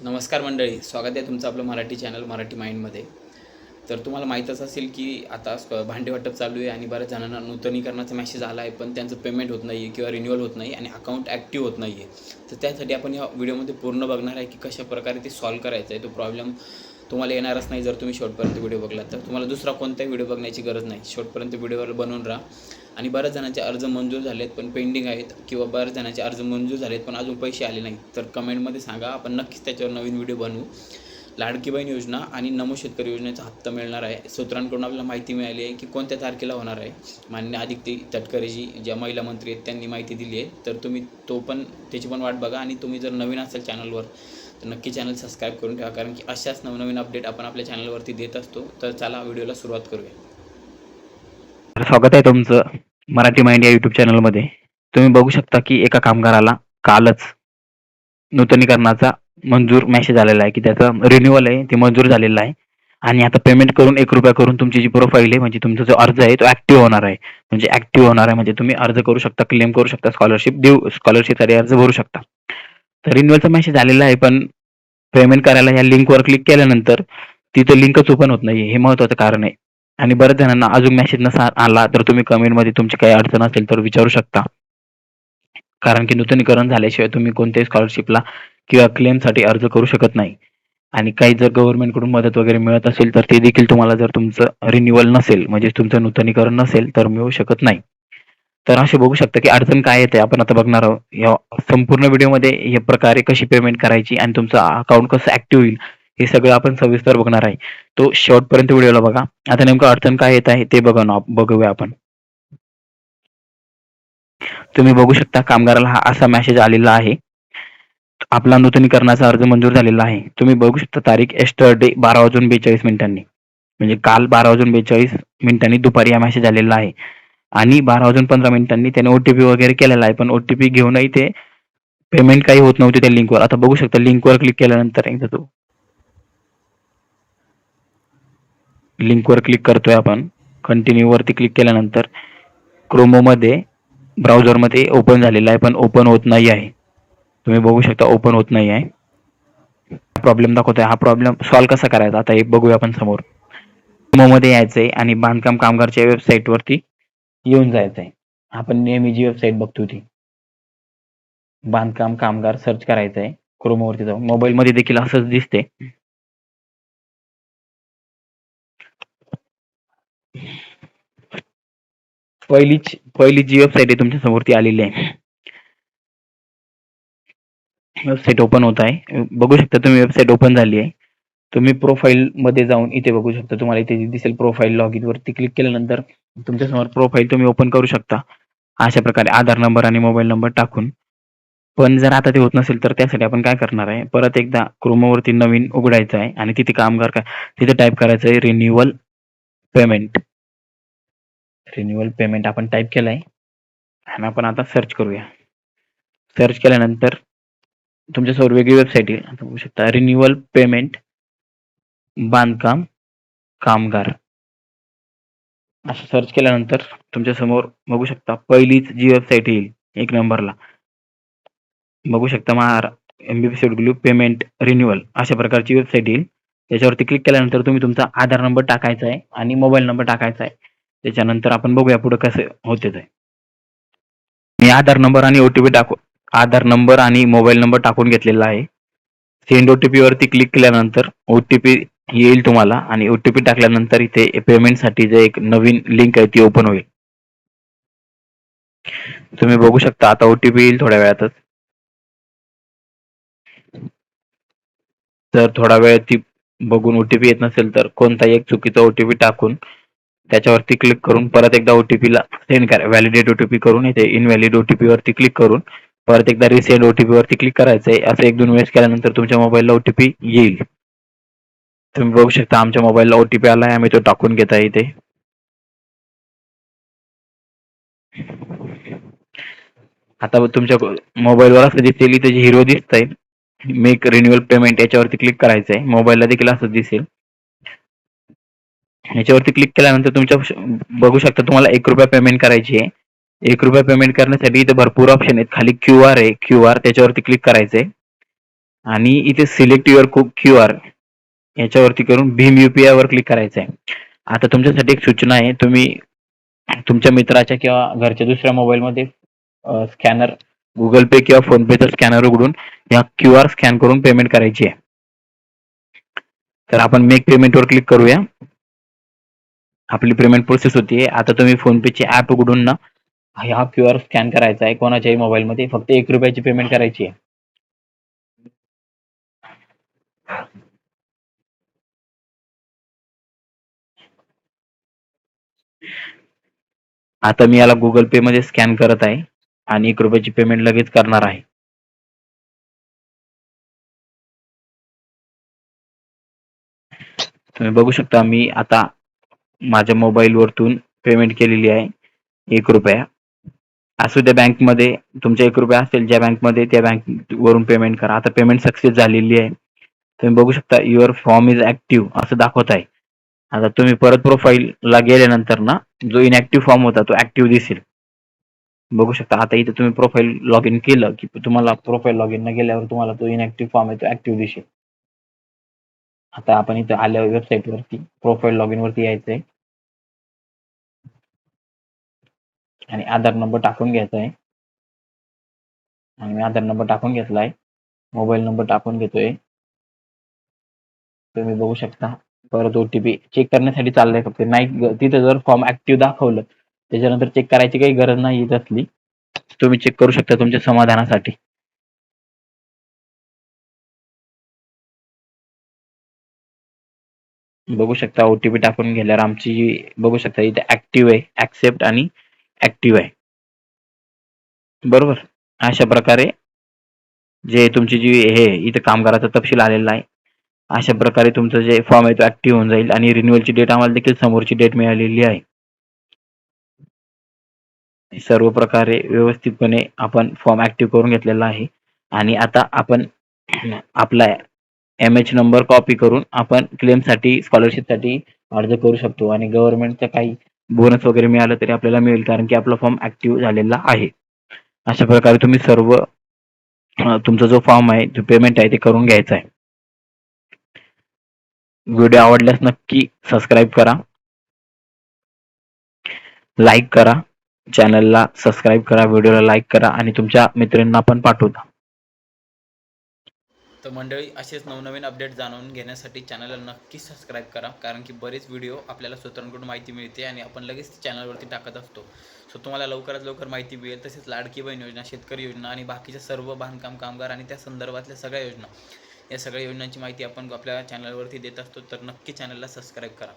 नमस्कार मंडळी स्वागत आहे तुमचं आपलं मराठी चॅनल मराठी माइंडमध्ये. तर तुम्हाला माहीतच असेल की आता भांडे वाटप चालू आहे आणि बऱ्याच जणांना नूतनीकरणाचा मॅसेज आला आहे पण त्यांचं पेमेंट होत नाही आहे किंवा रिन्युअल होत नाही आणि अकाउंट ॲक्टिव्ह होत नाही आहे तर त्यासाठी आपण या व्हिडिओमध्ये पूर्ण बघणार आहे की कशा प्रकारे ते सॉल्व करायचं आहे. तो प्रॉब्लेम तुम्हाला येणारच नाही जर तुम्ही शेवटपर्यंत व्हिडिओ बघला तर. तुम्हाला दुसरा कोणताही व्हिडिओ बघण्याची गरज नाही. शेवटपर्यंत व्हिडिओवर बनवून राहा. आणि बऱ्याच जणांचे अर्ज मंजूर झालेत पण पेंडिंग आहेत किंवा बऱ्याच जणांचे अर्ज मंजूर झालेत पण अजून पैसे आले नाहीत. तर कमेंटमध्ये सांगा आपण नक्कीच त्याच्यावर नवीन व्हिडिओ बनवू. लाडकी बहीण योजना आणि नमो शेतकरी योजनेचा हप्ता मिळणार आहे. सूत्रांकडून आपल्याला माहिती मिळाली आहे की कोणत्या तारखेला होणार आहे? मान्य आदित्य तटकरेजी ज्या महिला मंत्री आहेत त्यांनी माहिती दिली आहे. तर तुम्ही तो पण त्याची पण वाट बघा. आणि तुम्ही जर नवीन असाल चॅनलवर तर नक्की चॅनल सबस्क्राईब करून ठेवा कारण की अशाच नवनवीन अपडेट आपण आपल्या चॅनलवरती देत असतो. तर चला व्हिडिओला सुरुवात करूया. स्वागत आहे तुमचं मराठी माइंड या युट्यूब चॅनलमध्ये तुम्ही बघू शकता की एका कामगाराला कालच नूतनीकरणाचा मंजूर मेसेज आलेला आहे की त्याचा रिन्युअल आहे ते मंजूर झालेला आहे. आणि आता पेमेंट करून एक रुपया करून तुमची जी प्रोफाईल आहे म्हणजे तुमचा जो अर्ज आहे तो ऍक्टिव्ह होणार आहे. म्हणजे ऍक्टिव्ह होणार आहे म्हणजे तुम्ही अर्ज करू शकता क्लेम करू शकता स्कॉलरशिप देऊ स्कॉलरशिपसाठी अर्ज भरू शकता. रिन्युअलचा मेसेज आलेला आहे पण पेमेंट करायला या लिंकवर क्लिक केल्यानंतर तिथं लिंकच ओपन होत नाही हे महत्वाचं कारण आहे. आणि बऱ्याच जणांना अजून मेसेज नसा आला तर तुम्ही कमेंटमध्ये तुमची काही अडचण असेल तर विचारू शकता. कारण की नूतनीकरण झाल्याशिवाय तुम्ही कोणत्याही स्कॉलरशिपला किंवा क्लेमसाठी अर्ज करू शकत नाही. आणि काही जर गव्हर्नमेंटकडून मदत वगैरे मिळत असेल तर ते देखील तुम्हाला जर तुमचं रिन्युअल नसेल म्हणजे तुमचं नूतनीकरण नसेल तर मिळू शकत नाही. तर असे बघू शकता की अडचण काय येते आपण आता बघणार आहोत या संपूर्ण व्हिडिओमध्ये हे प्रकारे कशी पेमेंट करायची आणि तुमचं अकाउंट कसं ऍक्टिव्ह होईल हे सगळं आपण सविस्तर बघणार आहे. तो शेवटपर्यंत व्हिडिओला बघा. आता नेमकं अडचण काय येत आहे ते बघा ना बघूया आपण. तुम्ही बघू शकता कामगाराला हा असा मेसेज आलेला आहे. आपला नूतनीकरणाचा अर्ज मंजूर झालेला आहे. तुम्ही बघू शकता तारीख एस्टरडे बारा वाजून बेचाळीस मिनिटांनी. म्हणजे काल बारा वाजून बेचाळीस मिनिटांनी दुपारी हा मेसेज आलेला आहे. आणि बारा वाजून पंधरा मिनिटांनी त्याने ओटीपी वगैरे केलेला आहे. पण ओटीपी घेऊनही ते पेमेंट काही होत नव्हते त्या लिंकवर आता बघू शकता लिंकवर क्लिक केल्यानंतर एकदा तो लिंकवर क्लिक करतोय आपण. कंटिन्यू वरती क्लिक केल्यानंतर क्रोमोमध्ये ब्राउझरमध्ये ओपन झालेला आहे पण ओपन होत नाही आहे. तुम्ही बघू शकता ओपन होत नाही आहे. प्रॉब्लेम दाखवतोय. हा प्रॉब्लेम सॉल्व्ह कसा करायचा? आता एक बघूया आपण समोर. मध्ये यायचंय आणि बांधकाम कामगारच्या वेबसाईट वरती येऊन जायचंय आपण नेहमी जी वेबसाईट बघतो ती. बांधकाम कामगार सर्च करायचंय क्रोमोवरती जाऊन. मोबाईल मध्ये देखील असंच दिसते पहिलीच पहिली जी वेबसाईट आहे तुमच्यासमोर ती आलेली आहे. वेबसाईट ओपन होत आहे. बघू शकता तुम्ही वेबसाईट ओपन झाली आहे. तुम्ही प्रोफाईल मध्ये जाऊन इथे बघू शकता. तुम्हाला इथे दिसेल प्रोफाईल लॉग इन वरती क्लिक केल्यानंतर तुमच्यासमोर प्रोफाईल तुम्ही ओपन करू शकता. अशा प्रकारे आधार नंबर आणि मोबाईल नंबर टाकून. पण जर आता ते होत नसेल तर त्यासाठी आपण काय करणार आहे? परत एकदा क्रोमोवरती नवीन उघडायचं आहे आणि तिथे कामगार काय? तिथे टाईप करायचं आहे रिन्युअल पेमेंट रिन्युअल पेमेंट आपण टाईप केलंय. आणि आपण आता सर्च करूया. सर्च केल्यानंतर तुमच्यासमोर वेगळी वेबसाईट येईल. आता बघू शकता. रिन्युअल पेमेंट बांधकाम कामगार. असं सर्च केल्यानंतर तुमच्यासमोर बघू शकता पहिलीच जी वेबसाईट येईल एक नंबरला. बघू शकता महार एमबीपी ग्लू पेमेंट रिन्युअल अशा प्रकारची वेबसाईट येईल. त्याच्यावरती क्लिक केल्यानंतर तुम्ही तुमचा आधार नंबर टाकायचा आहे आणि मोबाईल नंबर टाकायचा आहे. त्याच्यानंतर आपण बघूया पुढे कसं होते ते. मी आधार नंबर आणि ओटीपी टाकू आधार नंबर आणि मोबाईल नंबर टाकून घेतलेला आहे. सेंड ओटीपी वरती क्लिक केल्यानंतर ओटीपी येईल तुम्हाला आणि ओटीपी टाकल्यानंतर इथे पेमेंटसाठी जे एक नवीन लिंक आहे ती ओपन होईल. तुम्ही बघू शकता आता ओटीपी येईल थोड्या वेळातच. तर थोडा वेळ ती बघून ओटीपी येत नसेल तर कोणताही एक चुकीचा ओटीपी टाकून त्याच्यावरती क्लिक करून परत एकदा ओटीपी ला सेंड करा व्हॅलिडेट ओटीपी करून इथे इनव्हॅलिड ओटीपी वरती क्लिक करून परत एकदा रिसेंड ओटीपी वरती क्लिक करायचंय. असं एक दोन वेळेस केल्यानंतर तुमच्या मोबाईलला ओटीपी येईल. तुम्ही बघू शकता आमच्या मोबाईलला ओटीपी आलाय आम्ही तो टाकून घेत आहे इथे. आता तुमच्या मोबाईलवर असं दिसेल इथे जे हिरो दिसतंय मेक रिन्युअल पेमेंट याच्यावरती क्लिक करायचं आहे मोबाईलला देखील असं दिसेल. याच्यावरती क्लिक केल्यानंतर तुमच्या बघू शकता तुम्हाला एक रुपया पेमेंट करायची आहे. एक रुपया पेमेंट करण्यासाठी इथे भरपूर ऑप्शन आहेत. खाली क्यू आर आहे. क्यू आर त्याच्यावरती क्लिक करायचंय. आणि इथे सिलेक्ट युअर क्यू आर याच्यावरती करून भीम युपीआय वर क्लिक करायचं आहे आता तुमच्यासाठी एक सूचना आहे तुम्ही तुमच्या मित्राच्या किंवा घरच्या दुसऱ्या मोबाईलमध्ये स्कॅनर गुगल पे किंवा फोन पेचा स्कॅनर उघडून या क्यू आर स्कॅन करून पेमेंट करायची आहे. तर आपण मेक पेमेंट वर क्लिक करूया. आपली पेमेंट प्रोसेस होतीये आता तुम्ही फोन पेचे ऍप उघडून ना हा क्यू आर स्कॅन करायचा आहे. कोणाच्याही मोबाईलमध्ये फक्त एक रुपयाची पेमेंट करायची आहे. आता मी याला गुगल पे मध्ये स्कॅन करत आहे आणि एक रुपयाची पेमेंट लगेच करणार आहे. तुम्ही बघू शकता मी आता माझ्या मोबाईल वरतून पेमेंट केलेली आहे एक रुपया. असू त्या बँकमध्ये तुमच्या एक रुपया असेल ज्या बँकमध्ये त्या बँक वरून पेमेंट करा. आता पेमेंट सक्सेस झालेली आहे. तुम्ही बघू शकता युअर फॉर्म इज ऍक्टिव्ह असं दाखवत आहे. आता तुम्ही परत प्रोफाईलला गेल्यानंतर ना जो इनॅक्टिव्ह फॉर्म होता तो ऍक्टिव्ह दिसेल. बघू शकता आता इथे तुम्ही प्रोफाईल लॉग इन केलं की तुम्हाला प्रोफाईल लॉग इन न गेल्यावर तुम्हाला तो इनॅक्टिव्ह फॉर्म आहे तो ऍक्टिव्ह दिसेल. आता आपण इथे आल्या वेबसाईट वरती प्रोफाईल लॉग इन वरती यायचंय. आणि आधार नंबर टाकून घ्यायचा आहे. आणि मी आधार नंबर टाकून घेतलाय. मोबाईल नंबर टाकून घेतोय. तुम्ही बघू शकता. परत ओटीपी चेक करण्यासाठी चाललंय फक्त. नाही तिथे जर फॉर्म ऍक्टिव्ह दाखवलं त्याच्यानंतर चेक करायची काही गरज नाही येत असली तुम्ही चेक करू शकता तुमच्या समाधानासाठी. बघू शकता ओटीपी टाकून गेल्यावर आमची जी बघू शकता इथे ऍक्टिव्ह आहे ऍक्सेप्ट आणि ऍक्टिव्ह आहे. बरोबर? अशा प्रकारे जे तुमची जी हे इथे कामगाराचा तपशील आलेला आहे अशा प्रकारे तुमचं जे फॉर्म आहे तो ऍक्टिव्ह होऊन जाईल आणि रिन्युअलची डेट आम्हाला देखील समोरची डेट मिळालेली आहे. सर्व प्रकारे व्यवस्थितपणे आपण फॉर्म ऍक्टिव्ह करून घेतलेला आहे. आणि आता आपण आपला एम एच नंबर कॉपी करून आपण क्लेमसाठी स्कॉलरशिपसाठी अर्ज करू शकतो. आणि गव्हर्नमेंटचा काही बोनस वगैरे मिळालं तरी आपल्याला मिळेल कारण की आपला फॉर्म ऍक्टिव्ह झालेला आहे. अशा प्रकारे तुम्ही सर्व तुमचा जो फॉर्म आहे जो पेमेंट आहे ते करून घ्यायचा आहे. व्हिडिओ आवडल्यास नक्की सबस्क्राईब करा. लाईक करा. चॅनलला सबस्क्राईब करा व्हिडिओला लाईक करा आणि तुमच्या मित्रांना पण पाठवता. तर मंडळी असेच नवनवीन अपडेट जाणून घेण्यासाठी चॅनलला नक्की सबस्क्राईब करा. कारण की बरेच व्हिडिओ आपल्याला स्वतःकडून माहिती मिळते आणि आपण लगेच चॅनलवरती टाकत असतो. सो तुम्हाला लवकरात लवकर माहिती मिळेल. तसेच लाडकी बहीण योजना शेतकरी योजना आणि बाकीच्या सर्व बांधकाम कामगार आणि त्या संदर्भातल्या सगळ्या योजना. या सगळ्या योजनांची माहिती आपण आपल्या चॅनलवरती देत असतो तर नक्की चॅनलला सबस्क्राईब करा.